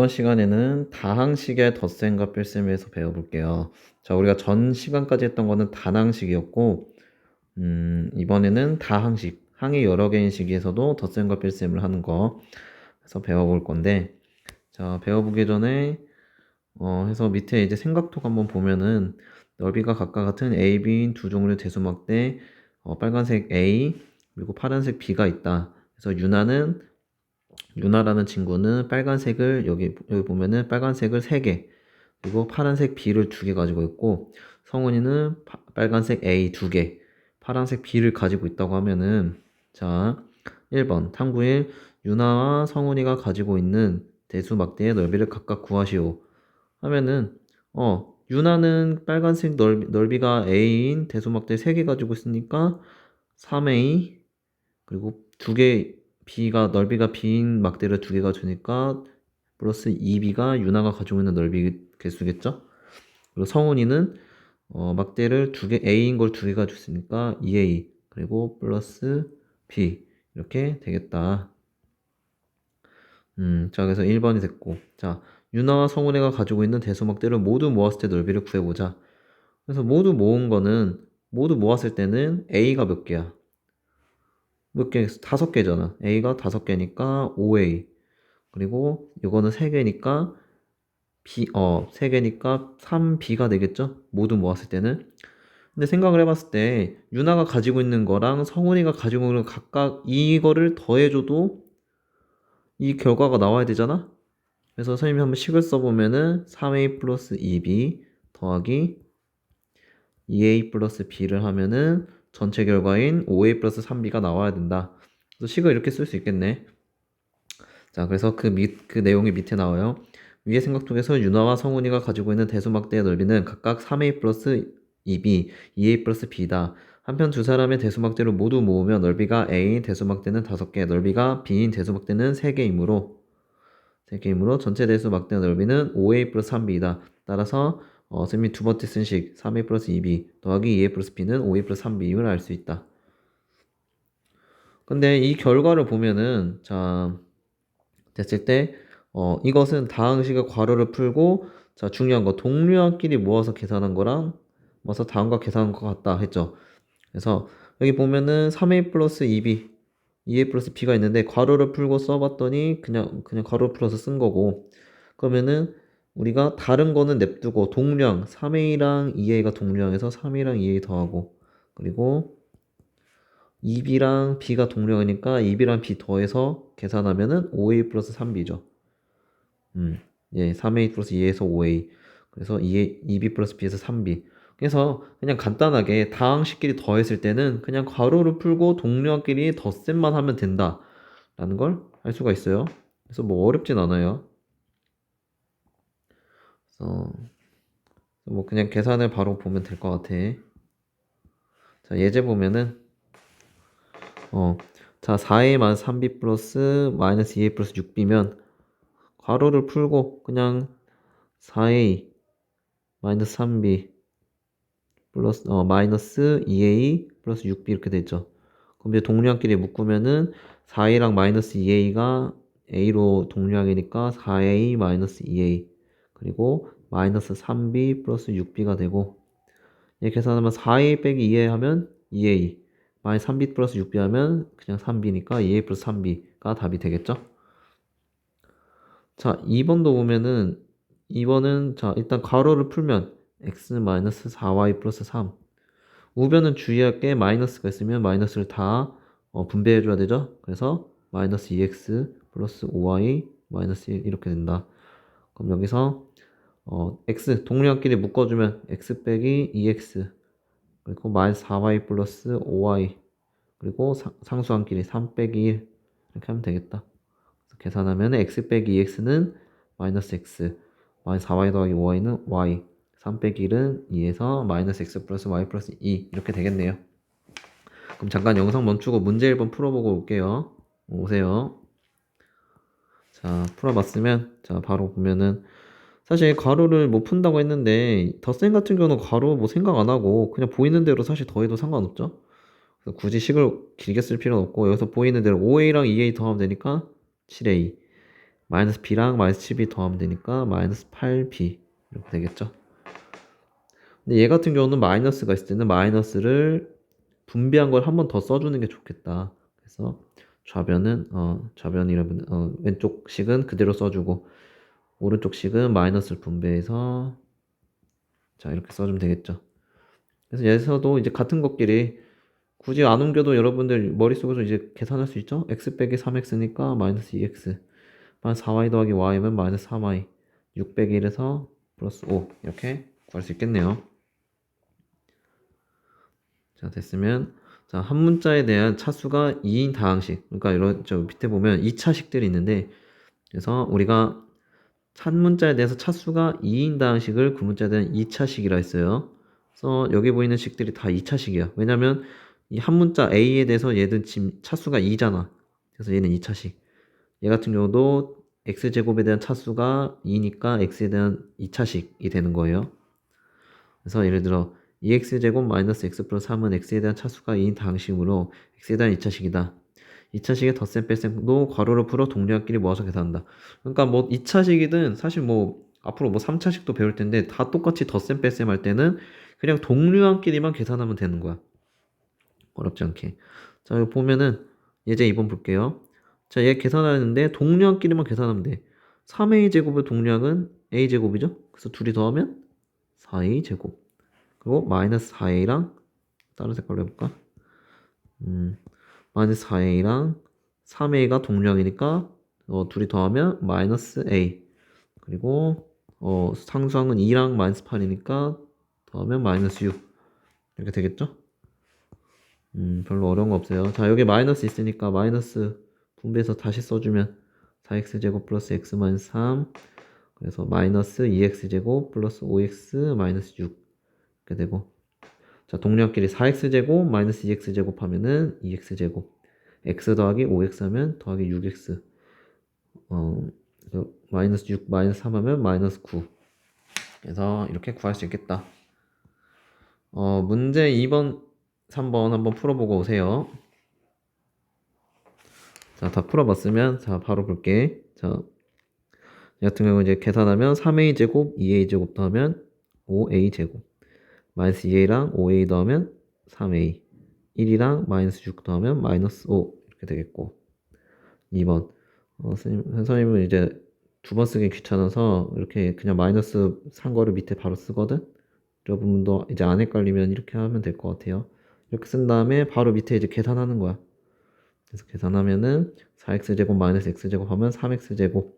이번 시간에는 다항식의 덧셈과 뺄셈에서 배워볼게요. 자, 우리가 전 시간까지 했던 거는 단항식이었고, 음, 이번에는 다항식, 항이 여러 개인 식에서도 덧셈과 뺄셈을 하는 거 해서 배워볼 건데, 자, 배워보기 전에, 어, 해서 밑에 이제 생각톡 한번 보면은 넓이가 각각 같은 A, B인 두 종류의 대수막 대, 어, 빨간색 A, 그리고 파란색 B가 있다. 그래서 유나는 유나라는 친구는 빨간색을 여기 여기 보면은 빨간색을 3개 그리고 파란색 B를 2개 가지고 있고 성훈이는 파- 빨간색 A 2개 파란색 B를 가지고 있다고 하면은 자 1번. 탐구 1 유나와 성훈이가 가지고 있는 대수 막대의 넓이를 각각 구하시오. 하면은 어 유나는 빨간색 넓이, 넓이가 A인 대수 막대 3개 가지고 있으니까 3A 그리고 두개 B가 넓이가 B인 막대를 두 개가 주니까 플러스 2B가 유나가 가지고 있는 넓이 개수겠죠? 그리고 성훈이는 어, 막대를 두 개 A인 걸 두 개가 줬으니까 2A 그리고 플러스 B 이렇게 되겠다. 음, 자 그래서 1번이 됐고 자 유나와 성훈이가 가지고 있는 대소막대를 모두 모았을 때 넓이를 구해보자. 그래서 모두 모은 거는 모두 모았을 때는 A가 몇 개야? 몇 개? 다섯 개잖아. A가 다섯 개니까 5A. 그리고 이거는 세 개니까 B, 어, 세 개니까 3B가 되겠죠? 모두 모았을 때는. 근데 생각을 해봤을 때, 유나가 가지고 있는 거랑 성훈이가 가지고 있는 거 각각 이거를 더해줘도 이 결과가 나와야 되잖아? 그래서 선생님이 한번 식을 써보면은 3A 플러스 2B 더하기 2A 플러스 B를 하면은 전체 결과인 5A 플러스 3B가 나와야 된다. 그래서 식을 이렇게 쓸 수 있겠네. 자, 그래서 그 밑, 그 내용이 밑에 나와요. 위의 생각통에서 유나와 성훈이가 가지고 있는 대수막대의 넓이는 각각 3A 플러스 2B, 2A 플러스 B다. 한편 두 사람의 대수막대를 모두 모으면 넓이가 A인 대수막대는 5개, 넓이가 B인 대수막대는 3개이므로 3개이므로 전체 대수막대의 넓이는 5A 플러스 3B이다. 따라서 어, 쌤이 두 번째 쓴 식 3A 플러스 2B 더하기 2A 플러스 B는 5A 플러스 3B임을 알 수 있다. 근데 이 결과를 보면은 자 됐을 때 어, 이것은 다항식의 괄호를 풀고 자 중요한 거 동류항끼리 모아서 계산한 거랑 모아서 다음과 계산한 것 같다 했죠. 그래서 여기 보면은 3A 플러스 2B 2A 플러스 B가 있는데 괄호를 풀고 써봤더니 그냥 그냥 괄호 풀어서 쓴 거고 그러면은 우리가 다른 거는 냅두고 동류항 3A랑 2A가 동류항에서 3A랑 2A 더하고 그리고 2B랑 B가 동류항이니까 2B랑 B 더해서 계산하면은 5A 플러스 3B죠. 음, 예, 3A 플러스 2에서 5A. 그래서 2A, 2B 플러스 B에서 3B. 그래서 그냥 간단하게 다항식끼리 더했을 때는 그냥 괄호를 풀고 동류항끼리 덧셈만 하면 된다. 라는 걸할 수가 있어요. 그래서 뭐 어렵진 않아요. 그래서 뭐 그냥 계산을 바로 보면 될 것 같아. 자, 예제 보면은 어, 자, 4a 만 3b 플러스 마이너스 2a 플러스 6b면 괄호를 풀고 그냥 4a 마이너스 3b 플러스 어 마이너스 2a 플러스 6b 이렇게 되죠. 그럼 이제 동류항끼리 묶으면은 4a랑 마이너스 2a가 a로 동류항이니까 4a 마이너스 2a 그리고 마이너스 3b 플러스 6b가 되고 얘 계산하면 4a 빼기 2a 하면 2a 마이너스 3b 플러스 6b 하면 그냥 3b니까 2a 플러스 3b가 답이 되겠죠? 자, 2번도 보면은 2번은 자, 일단 괄호를 풀면 x 마이너스 4y 플러스 3 우변은 주의할 게 마이너스가 있으면 마이너스를 다 어, 분배해 줘야 되죠? 그래서 마이너스 2x 플러스 5y 마이너스 1 이렇게 된다. 그럼 여기서 어, x 동류항끼리 묶어주면 x 빼기 2x 그리고 마이너스 4y 플러스 5y 그리고 상, 상수항끼리 3 빼기 1 이렇게 하면 되겠다. 그래서 계산하면 x 빼기 2x는 마이너스 x 마이너스 4y 더하기 5y는 y 3 빼기 1은 2에서 마이너스 x 플러스 y 플러스 2 이렇게 되겠네요. 그럼 잠깐 영상 멈추고 문제 1번 풀어보고 올게요. 오세요. 자, 풀어봤으면 자 바로 보면은 사실 괄호를 뭐 푼다고 했는데 덧셈 같은 경우는 괄호 뭐 생각 안 하고 그냥 보이는 대로 사실 더해도 상관없죠. 그래서 굳이 식을 길게 쓸 필요는 없고 여기서 보이는 대로 5a랑 2a 더하면 되니까 7a 마이너스 b랑 마이너스 7b 더하면 되니까 마이너스 8b 이렇게 되겠죠. 근데 얘 같은 경우는 마이너스가 있을 때는 마이너스를 분배한 걸 한 번 더 써주는 게 좋겠다. 그래서 좌변은 어 좌변이라면 어 왼쪽 식은 그대로 써주고 오른쪽 식은 마이너스를 분배해서 자 이렇게 써주면 되겠죠. 그래서 여기서도 이제 같은 것끼리 굳이 안 옮겨도 여러분들 머릿속에서 이제 계산할 수 있죠? x 빼기 3x니까 마이너스 2x 마이너스 4y 더하기 y면 마이너스 3y 6 빼기 1에서 플러스 5 이렇게 구할 수 있겠네요. 자 됐으면 자 한 문자에 대한 차수가 2인 다항식 그러니까 이런 저 밑에 보면 2차식들이 있는데 그래서 우리가 한 문자에 대해서 차수가 2인 다항식을 그 문자에 대한 2차식이라 했어요. 그래서 여기 보이는 식들이 다 2차식이야. 왜냐면 이 한 문자 A에 대해서 얘들 지금 차수가 2잖아. 그래서 얘는 2차식. 얘 같은 경우도 x제곱에 대한 차수가 2니까 x에 대한 2차식이 되는 거예요. 그래서 예를 들어 2x제곱 마이너스 x 플러스 3은 x에 대한 차수가 2인 다항식으로 x에 대한 2차식이다. 2차식의 덧셈 뺄셈도 괄호로 풀어 동료끼리 모아서 계산한다. 그러니까 뭐 2차식이든 사실 뭐 앞으로 뭐 3차식도 배울 텐데 다 똑같이 덧셈 뺄셈 할 때는 그냥 동류한끼리만 계산하면 되는 거야. 어렵지 않게. 자, 여기 보면은 예제 2번 볼게요. 자, 얘 계산하는데 동류한끼리만 계산하면 돼. 3a 제곱의 동류항은 a 제곱이죠? 그래서 둘이 더하면 4a 제곱. 그리고 마이너스 4a랑 다른 색깔로 해볼까? 음, 마이너스 4a랑 3a가 동류항이니까 어, 둘이 더하면 마이너스 a. 그리고 어, 상수항은 2랑 마이너스 8이니까 더하면 마이너스 6 이렇게 되겠죠? 음, 별로 어려운 거 없어요. 자, 여기 마이너스 있으니까 마이너스 분배해서 다시 써주면 4x제곱 플러스 x 마이너스 3 그래서 마이너스 2x제곱 플러스 5x 마이너스 6 이렇게 되고 자, 동료끼리 4x제곱 마이너스 2x제곱 하면은 2x제곱 x 더하기 5x 하면 더하기 6x 어, 마이너스 6 마이너스 3 하면 마이너스 9 그래서 이렇게 구할 수 있겠다. 어, 문제 2번, 3번 한번 풀어보고 오세요. 자, 다 풀어봤으면, 자, 바로 볼게. 자, 이 같은 경우 이제 계산하면 3a 제곱, 2a 제곱 더하면 5a 제곱. 마이너스 2a랑 5a 더하면 3a. 1이랑 마이너스 6 더하면 마이너스 5. 이렇게 되겠고. 2번. 어, 선생님, 선생님은 이제 두 번 쓰기 귀찮아서 이렇게 그냥 마이너스 산 거를 밑에 바로 쓰거든? 여러분도 이제 안 헷갈리면 이렇게 하면 될 것 같아요. 이렇게 쓴 다음에 바로 밑에 이제 계산하는 거야. 그래서 계산하면은 4x제곱 마이너스 x제곱 하면 3x제곱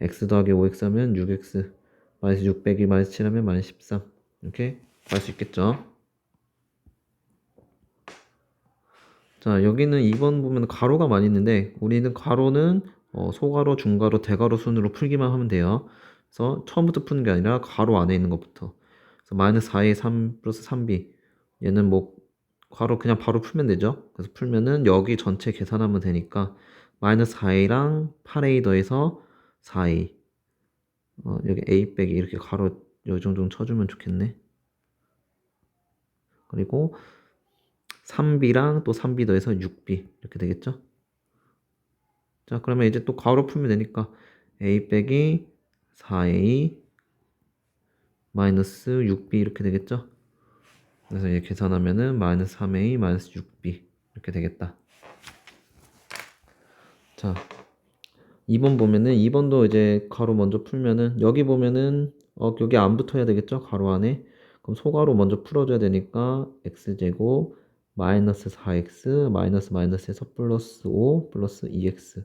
x 더하기 5x 하면 6x 마이너스 6 빼기 마이너스 7 하면 마이너스 13 이렇게 구할 수 있겠죠. 자 여기는 2번 보면 가로가 많이 있는데 우리는 가로는 어, 소가로, 중가로, 대가로 순으로 풀기만 하면 돼요. 그래서 처음부터 푸는 게 아니라 가로 안에 있는 것부터. 그래서 마이너스 4a 3 플러스 3b 얘는 뭐 괄호 그냥 바로 풀면 되죠? 그래서 풀면은 여기 전체 계산하면 되니까 마이너스 4a랑 8a 더해서 4a 어, 여기 a 빼기 이렇게 가로 요 정도 쳐주면 좋겠네 그리고 3b랑 또 3b 더해서 6b 이렇게 되겠죠 자 그러면 이제 또 가로 풀면 되니까 a 빼기 4a 마이너스 6b 이렇게 되겠죠? 그래서 이제 계산하면은 마이너스 3a 마이너스 6b 이렇게 되겠다. 자, 2번 보면은 2번도 이제 가로 먼저 풀면은 여기 보면은 어 여기 안 붙어야 되겠죠? 가로 안에. 그럼 소가로 먼저 풀어줘야 되니까 x제곱 마이너스 4x 마이너스 마이너스에서 플러스 5 플러스 2x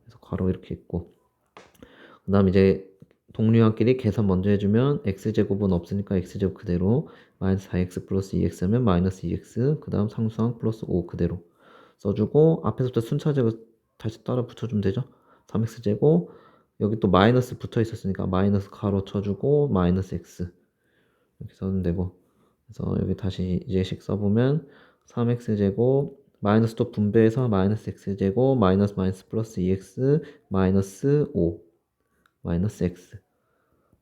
그래서 가로 이렇게 있고. 그 다음 이제 동류한끼리 계산 먼저 해주면 x제곱은 없으니까 x제곱 그대로 마이너스 4x 플러스 2x 하면 마이너스 2x 그 다음 상수항 플러스 5 그대로 써주고 앞에서부터 순차적으로 다시 따라 붙여주면 되죠? 3x제곱. 여기 또 마이너스 붙어 있었으니까 마이너스 가로 쳐주고 마이너스 x 이렇게 써면 되고. 그래서 여기 다시 이제식 써보면 3x제곱 마이너스 또 분배해서 마이너스 x제곱 마이너스 마이너스 플러스 2x 마이너스 5 마이너스 x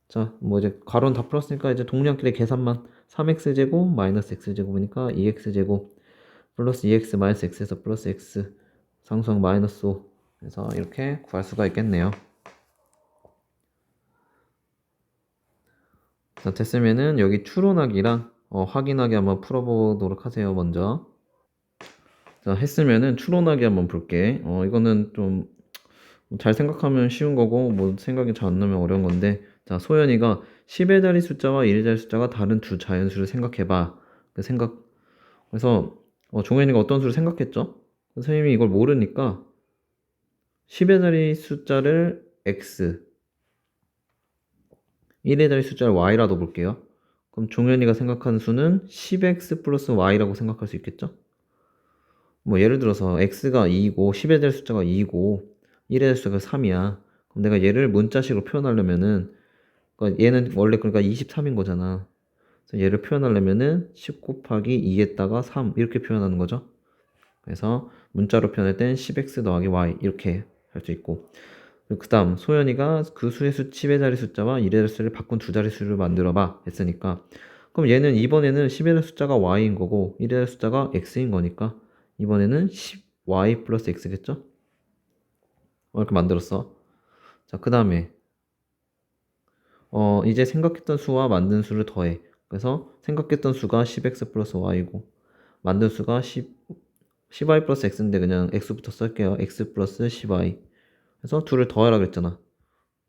자, 뭐 이제 가로는 다 풀었으니까 이제 동량끼리 계산만 3x제곱 마이너스 x제곱이니까 2x제곱 플러스 2x 마이너스 x에서 플러스 x 상수항 마이너스 5 그래서 이렇게 구할 수가 있겠네요. 자, 됐으면은 여기 추론하기랑 어, 확인하기 한번 풀어보도록 하세요, 먼저. 자, 했으면은 추론하기 한번 볼게. 어, 이거는 좀 잘 생각하면 쉬운 거고, 뭐 생각이 잘 안 나면 어려운 건데, 자, 소연이가 10의 자리 숫자와 1의 자리 숫자가 다른 두 자연수를 생각해봐. 그 생각, 그래서 어, 종현이가 어떤 수를 생각했죠? 선생님이 이걸 모르니까 10의 자리 숫자를 x, 1의 자리 숫자를 y라도 볼게요. 그럼 종현이가 생각하는 수는 10x 플러스 y라고 생각할 수 있겠죠? 뭐 예를 들어서 x가 2이고 10의 자리 숫자가 2이고 1의 자리 숫자가 3이야. 그럼 내가 얘를 문자식으로 표현하려면은 그러니까 얘는 원래 그러니까 23인 거잖아. 그래서 얘를 표현하려면은 10 곱하기 2에다가 3 이렇게 표현하는 거죠. 그래서 문자로 표현할 땐 10x 더하기 y 이렇게 할 수 있고 그 다음 소연이가 그 수의 수 10의 자리 숫자와 1의 자리 숫자를 바꾼 두 자리 수를 만들어 봐 했으니까. 그럼 얘는 이번에는 10의 자리 숫자가 y인 거고 1의 자리 숫자가 x인 거니까 이번에는 10y 플러스 x겠죠? 어, 이렇게 만들었어. 자 그 다음에 어 이제 생각했던 수와 만든 수를 더해. 그래서 생각했던 수가 10x 플러스 y고 만든 수가 10, 10y 플러스 x인데 그냥 x부터 쓸게요. x 플러스 10y 그래서 둘을 더하라 그랬잖아.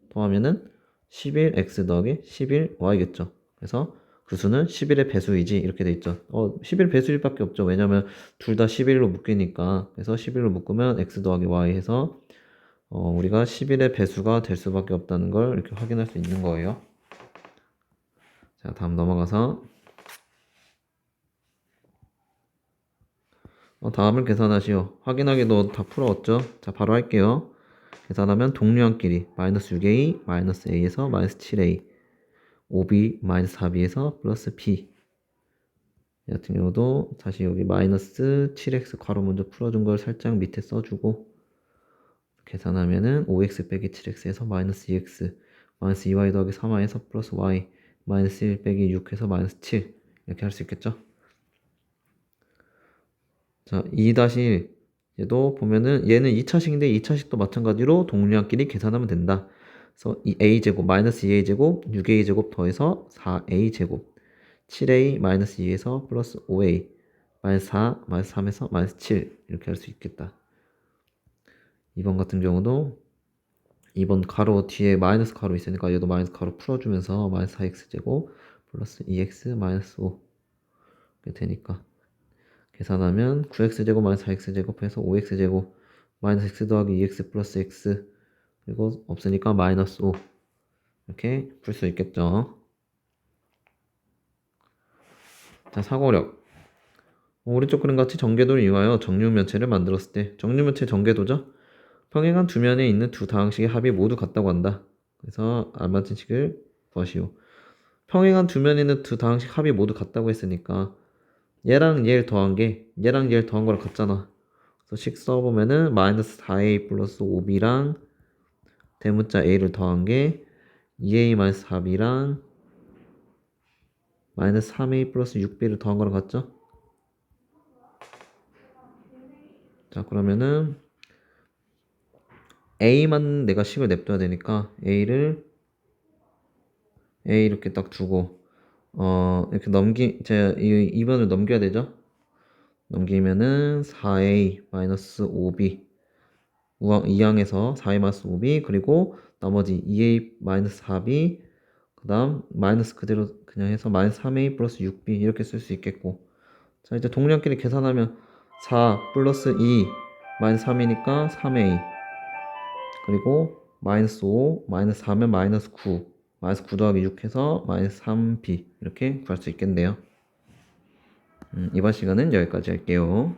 더하면은 11x 더하기 11y겠죠. 그래서 그 수는 11의 배수이지. 이렇게 돼 있죠. 어 11 배수일 밖에 없죠. 왜냐면 둘 다 11로 묶이니까. 그래서 11로 묶으면 x 더하기 y 해서 어, 우리가 11의 배수가 될 수밖에 없다는 걸 이렇게 확인할 수 있는 거예요. 자 다음 넘어가서. 어, 다음을 계산하시오. 확인하기도 다 풀어왔죠? 자, 바로 할게요. 계산하면 동류한끼리 마이너스 6a, 마이너스 a에서 마이너스 7a, 5b, 마이너스 4b에서 플러스 b. 이 같은 경우도 다시 여기 마이너스 7x 괄호 먼저 풀어준 걸 살짝 밑에 써주고 계산하면은 5x 빼기 7x에서 마이너스 2x, 마이너스 2y 더하기 3y에서 플러스 y, 마이너스 1 빼기 6에서 마이너스 7 이렇게 할 수 있겠죠? 자, 2-1 얘도 보면은 얘는 2차식인데 2차식도 마찬가지로 동류한끼리 계산하면 된다. 그래서 이 a제곱 마이너스 2a제곱 6a제곱 더해서 4a제곱 7a 마이너스 2에서 플러스 5a 마이너스 4 마이너스 3에서 마이너스 7 이렇게 할 수 있겠다. 2번 같은 경우도 2번 가로 뒤에 마이너스 가로 있으니까 얘도 마이너스 가로 풀어주면서 마이너스 4x제곱 플러스 2x 마이너스 5 이렇게 되니까 계산하면 9x제곱 마이너스 4x제곱 해서 5x제곱 마이너스 x 더하기 2x 플러스 x 그리고 없으니까 마이너스 5 이렇게 풀 수 있겠죠? 자 사고력. 오른쪽 그림 같이 정계도를 이용하여 정류면체를 만들었을 때 정류면체 정계도죠? 평행한 두 면에 있는 두 다항식의 합이 모두 같다고 한다. 그래서 알맞은 식을 구하시오. 평행한 두 면에 있는 두 다항식 합이 모두 같다고 했으니까 얘랑 얘를 더한 게 얘랑 얘를 더한 거랑 같잖아. 그래서 식 써보면은 마이너스 4a 플러스 5b랑 대문자 a를 더한 게 2a 마이너스 4b랑 마이너스 3a 플러스 6b를 더한 거랑 같죠? 자 그러면은 a만 내가 식을 냅둬야 되니까 a를 a 이렇게 딱 두고 어, 이렇게 넘기, 제가 이 2번을 넘겨야 되죠? 넘기면은 4a 마이너스 5b. 우항, 2항에서 4a 마이너스 5b, 그리고 나머지 2a 마이너스 4b, 그 다음 마이너스 그대로 그냥 해서 마이너스 3a 플러스 6b 이렇게 쓸 수 있겠고. 자, 이제 동량끼리 계산하면 4 플러스 2 마이너스 3이니까 3a. 그리고 마이너스 5, 마이너스 4면 마이너스 9. 마이너스 9 더하기 6 해서 마이너스 3b 이렇게 구할 수 있겠네요. 음, 이번 시간은 여기까지 할게요.